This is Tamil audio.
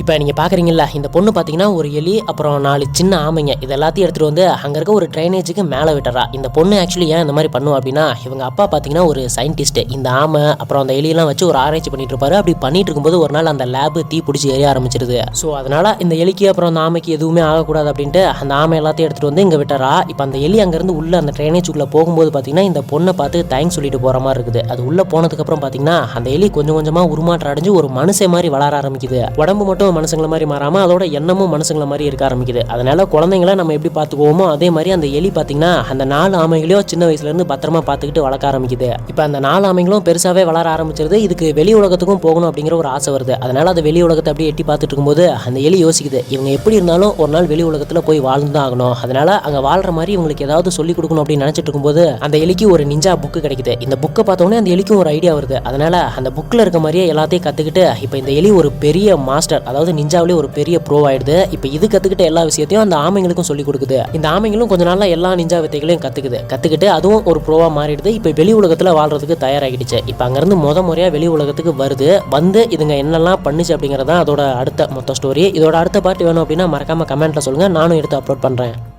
இப்போ நீங்கள் பார்க்குறீங்களா இந்த பொண்ணு பார்த்தீங்கன்னா ஒரு எலி அப்புறம் நாலு சின்ன ஆமைங்க. இது எல்லாத்தையும் எடுத்துகிட்டு வந்து அங்கே இருக்க ஒரு ட்ரைனேஜுக்கு மேலே விட்டுறா. இந்த பொண்ணு ஆக்சுவலி ஏன் இந்த மாதிரி பண்ணுவோம் அப்படின்னா இவங்க அப்பா பார்த்தீங்கன்னா ஒரு சயின்டிஸ்ட்டு இந்த ஆமை அப்புறம் அந்த எலியெல்லாம் வச்சு ஒரு ஆராய்ச்சி பண்ணிட்டு இருப்பாரு. அப்படி பண்ணிட்டு இருக்கும்போது ஒரு நாள் அந்த லேபு தீ பிடிச்சி எரிய ஆரம்பிச்சிருது. ஸோ அதனால இந்த எலிக்கு அப்புறம் அந்த ஆமைக்கு எதுவுமே ஆகக்கூடாது அப்படின்ட்டு அந்த ஆமை எல்லாத்தையும் எடுத்துகிட்டு வந்து இங்கே விட்டுறா. இப்போ அந்த எலி அங்கேருந்து உள்ள அந்த ட்ரைனேஜுக்குள்ளே போகும்போது பார்த்தீங்கன்னா இந்த பொண்ணை பார்த்து தேங்க்ஸ் சொல்லிட்டு போகிற மாதிரி இருக்குது. அது உள்ளே போனதுக்கப்புறம் பார்த்தீங்கன்னா அந்த எலி கொஞ்சம் கொஞ்சமாக உருமாற்றம் அடைஞ்சு ஒரு மனுஷன் மாதிரி வளர ஆரம்பிக்குது. உடம்பு மட்டும் மனுஷங்களை மாதிரி மாறாமல் அதோட எண்ணமும் மனுஷங்களை மாதிரி இருக்க ஆரம்பிக்குது. அதனால் குழந்தைங்கள நம்ம எப்படி பார்த்துக்குவோமோ அதே மாதிரி அந்த எலி பார்த்தீங்கன்னா அந்த நாலு ஆமைகளையும் சின்ன வயசுலேருந்து பத்திரமா பார்த்துக்கிட்டு வளர்க்க ஆரம்பிக்குது. இப்போ அந்த நாலு ஆமைகளும் பெருசாகவே வளர ஆரம்பிச்சிருது. இதுக்கு வெளி உலகத்துக்கும் போகணும் அப்படிங்கிற ஒரு ஆசை வருது. அதனால் அது வெளி உலகத்தை அப்படியே எட்டி பார்த்துட்டு இருக்கும்போது அந்த எலி யோசிக்குது இவங்க எப்படி இருந்தாலும் ஒரு நாள் வெளி உலகத்தில் போய் வாழ்ந்து தான் ஆகணும். அதனால் அங்கே வாழ்ற மாதிரி இவங்களுக்கு ஏதாவது சொல்லிக் கொடுக்கணும் அப்படின்னு நினச்சிட்டு இருக்கும்போது அந்த எலிக்கு ஒரு நிஞ்சா புக்கு கிடைக்குது. இந்த புக்கை பார்த்தோன்னே அந்த எலிக்கும் ஒரு ஐடியா வருது. அதனால் அந்த புக்கில் இருக்க மாதிரியே எல்லாத்தையும் கற்றுக்கிட்டு இப்போ இந்த எலி ஒரு பெரிய மாஸ்டர் அதாவது நிஞ்சாவிலே ஒரு பெரிய ப்ரோ ஆயிடுது. இப்போ இது கற்றுக்கிட்ட எல்லா விஷயத்தையும் அந்த ஆமைங்களுக்கும் சொல்லி கொடுக்குது. இந்த ஆமைங்களும் கொஞ்ச நாள்ல எல்லா நிஞ்சா வித்தைகளையும் கற்றுக்குது கற்றுக்கிட்டு அதுவும் ஒரு ப்ரோவாக மாறிடுது. இப்போ வெளி உலகத்தில் வாழ்றதுக்கு தயாராகிடுச்சு. இப்போ அங்கேருந்து முத முறையாக வெளி உலகத்துக்கு வருது. வந்து இதுங்க என்னெல்லாம் பண்ணுச்சு அப்படிங்கிறது தான் அதோட அடுத்த மொத்த ஸ்டோரி இதோட அடுத்த பார்ட் வேணும் அப்படின்னா மறக்காம கமெண்ட்டில் சொல்லுங்கள் நானும் எடுத்து அப்லோட் பண்ணுறேன்